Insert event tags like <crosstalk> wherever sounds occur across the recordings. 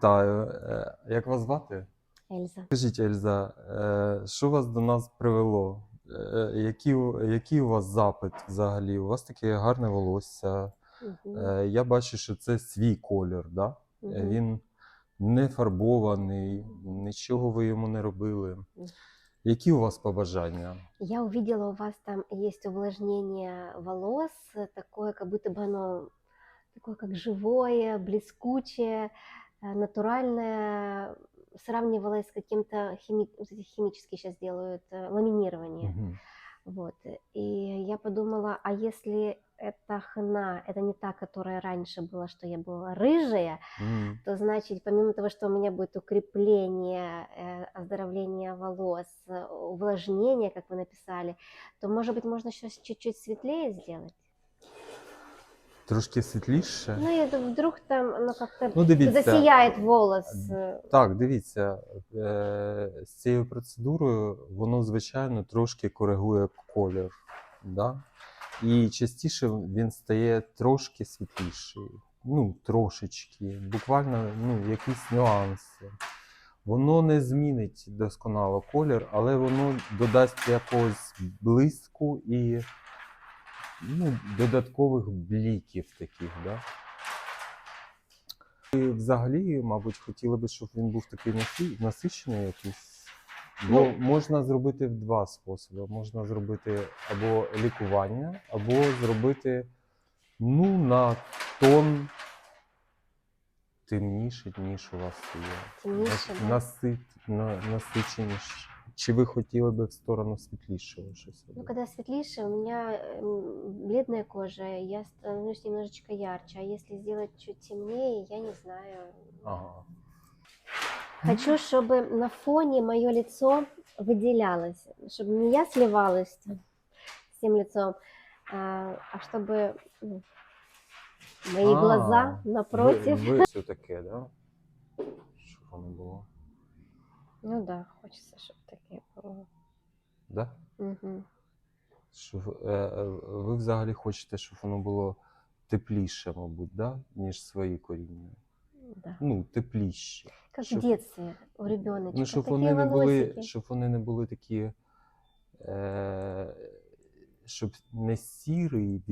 Вітаю. Е, Як вас звати? Ельза. Скажіть, Ельза, е, що вас до нас привело? Е, Який, у- який у вас запит взагалі? У вас таке гарне волосся. Мгм. Е, Я бачу, що це свій колір, да? Е, Мгм. Він не фарбований, нічого ви йому не робили. Які у вас побажання? Я увидела, у вас там есть увлажнение волос, э, такое, как будто бы оно такое, как живое, блескучее, э, Натуральное. Сравнивала с каким-то хими... химические сейчас делают э, ламинирование. Мгм. Вот. И я подумала, а если эта хна, это не та, которая раньше была, что я была рыжая, М. то значит, помимо того, что у меня будет укрепление, э, оздоровление волос, э, увлажнение, как вы написали, то, может быть, можно еще чуть-чуть светлее сделать? Трошки світліше? Ну, и это вдруг там как-то Ну, дивіться. засияет волос. э, Так, дивіться, е, з цією процедурою воно, звичайно, трошки коригує колір. Да? І частіше він стає трошки світліший. Ну, трошечки, буквально ну, якісь нюанси. Воно не змінить досконало колір, але воно додасть якогось блиску і ну, додаткових бліків таких. Да? І взагалі, мабуть, хотіли би, щоб він був такий насичений якийсь. Ну. можна зробити в два способи. Можна зробити або лікування, або зробити ну, на тон темніше, ніж у вас є. Нас- Насит, на, насиченіше. Чи ви хотіли би в сторону світлішого щось? Ну, когда светлейшее, у меня м, бледная кожа, я становлюсь немножечко ярче. А если сделать чуть темнее, я не знаю. Ага. Хочу, чтобы на фоне мое лицо выделялось, чтобы не я сливалась там с тем лицом, а, а чтобы ну, мои А, глаза напротив. Ви, ви все таке, да? Щоб воно було. Ну да, хочется, чтобы такие было. Да? Мгм. Що, е, ви взагалі хочете, щоб воно було тепліше, мабуть, да? ніж свої коріння. Да. Ну, тепліше. Как Чтоб- в детстве у ребеночка. Ну, щоб вони не були, щоб вони не були такі. Е, щоб не сірий,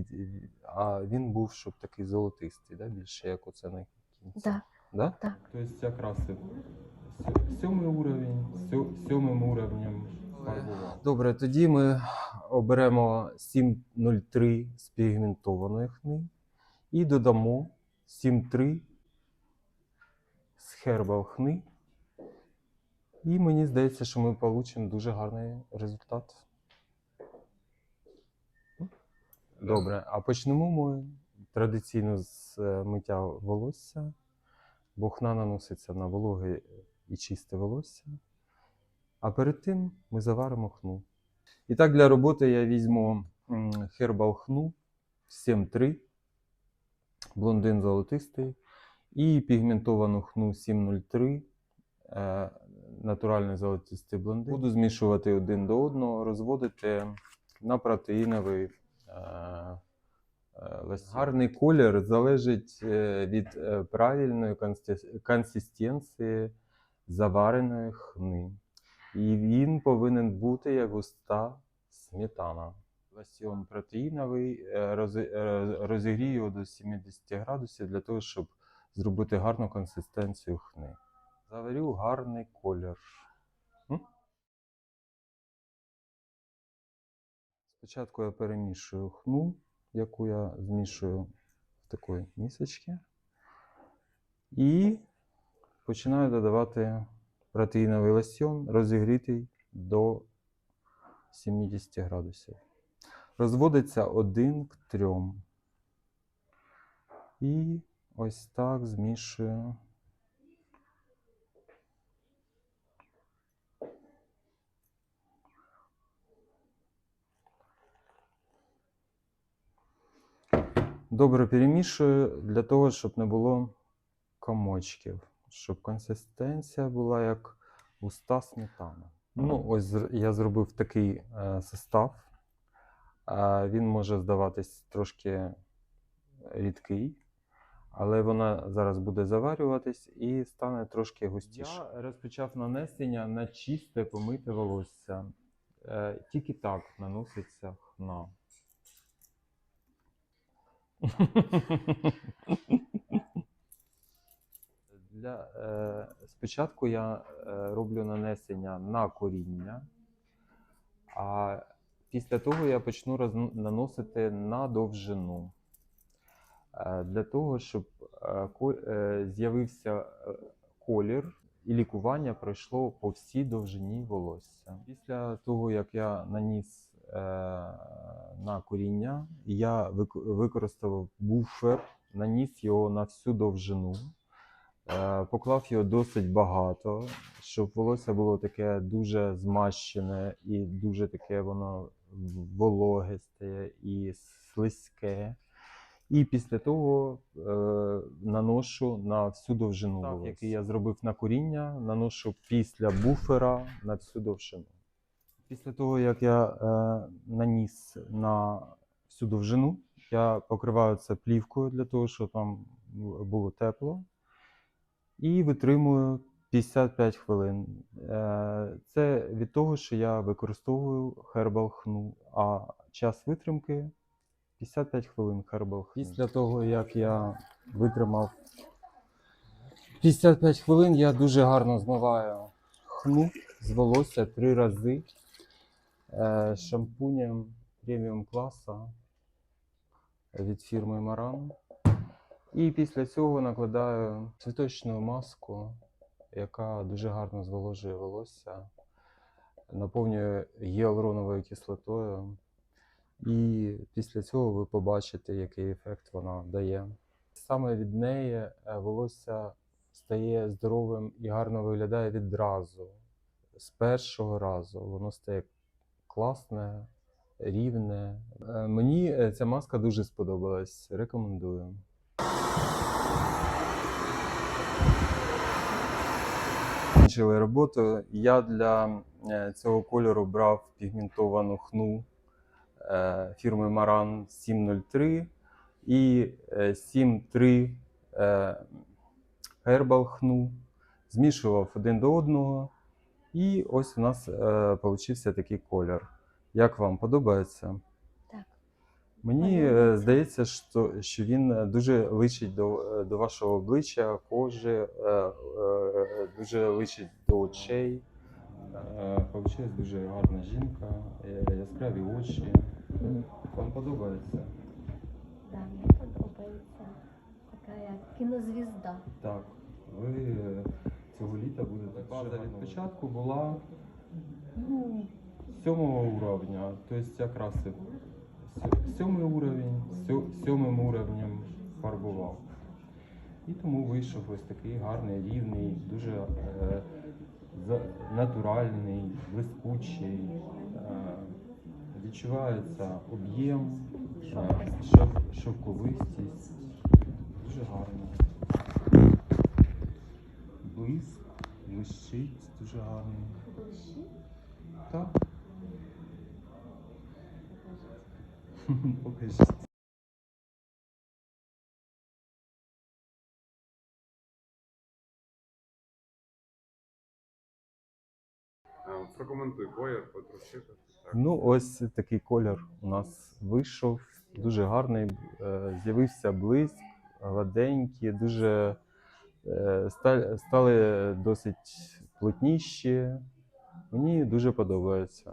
а він був, щоб такий золотистий, да? більше як оце на кінці. Да, Да? так. Тобто якраз сьомий уровень, сьомим уровнем Добре, тоді ми оберемо 703 з пігментованої хни і додамо 73 з хербал хни. І мені здається, що ми отримаємо дуже гарний результат. Добре, а почнемо ми традиційно з е, миття волосся, бо хна наноситься на вологе і чисте волосся. А перед тим ми заваримо хну. І так, для роботи я візьму Herbal хну 7.3, блондин золотистий, і пігментовану хну 703, е, натуральний золотистий блондин. Буду змішувати один до одного, розводити на протеїновий. е, е. Гарний колір залежить від правильної консистенції завареної хни. І він повинен бути як густа сметана. Лосьон протеїновий, е, е, розігрію його до 70 градусів для того, щоб зробити гарну консистенцію хни. Заварю гарний колір. Спочатку я перемішую хну, яку я змішую в такої місочці. І починаю додавати протеїновий лосьон, розігрітий до 70 градусів. Розводиться 1 к 3. І ось так змішую. Добре перемішую для того, щоб не було комочків, щоб консистенція була як густа сметана. Ну, ось я зробив такий е, состав. Е, він може здаватись трошки рідкий, але вона зараз буде заварюватись і стане трошки густіше. Я розпочав нанесення на чисте помите волосся. Е, Тільки так наноситься хна. <laughs> Для, е, спочатку я е, роблю нанесення на коріння, а після того я почну роз- наносити на довжину. Е, для того, щоб е, е, з'явився е, колір і лікування пройшло по всій довжині волосся. Після того, як я наніс е, на коріння, я використав буфер, наніс його на всю довжину. Е, Поклав його досить багато, щоб волосся було таке дуже змащене і дуже таке воно вологисте і слизьке. І після того е, наношу на всю довжину Так, волосся. який я зробив на коріння, наношу після буфера на всю довжину. Після того, як я е, наніс на всю довжину, я покриваю це плівкою для того, щоб там було тепло. І витримую 55 хвилин. Е, Це від того, що я використовую Herbal Hnu, а час витримки 55 хвилин Herbal Hnu. Після того, як я витримав 55 хвилин, я дуже гарно змиваю хну з волосся три рази е, шампунем преміум класу від фірми Maran. І після цього накладаю цвіточну маску, яка дуже гарно зволожує волосся, наповнює гіалуроновою кислотою. І після цього ви побачите, який ефект вона дає. Саме від неї е, волосся стає здоровим і гарно виглядає відразу. З першого разу воно стає класне, рівне. Е, Мені е, ця маска дуже сподобалась. Рекомендую. Закінчили роботу. Я для е, цього кольору брав пігментовану хну е, фірми Maran 703 і е, 73 е, Herbal хну. Змішував один до одного. І ось у нас получився такий колір. Як вам подобається? Мені е, здається, що, що він е, дуже личить до, е, до вашого обличчя, кожи, е, е, дуже личить до очей. Е, Получилась дуже гарна жінка, е, яскраві очі. Вам подобається? Да, мне подобается. Такая кинозвезда. Так. Ви е, цього літа будете. База від початку була ну, сьомого уровня, тобто якраз і сьомий уровень, сьомим уровнем фарбував. І тому вийшов ось такий гарний, рівний, дуже е, натуральний, блискучий. Е, відчувається об'єм, е, шов- шовковистість. Дуже гарно. Блиск, блищить, дуже гарно. Так. Покажіть. Прокоментуй колір, потрусити. Так. Ну, ось такий колір у нас вийшов. Дуже гарний. е, З'явився блиск, гладенькі, дуже е, стали досить плотніші. Мені дуже подобається.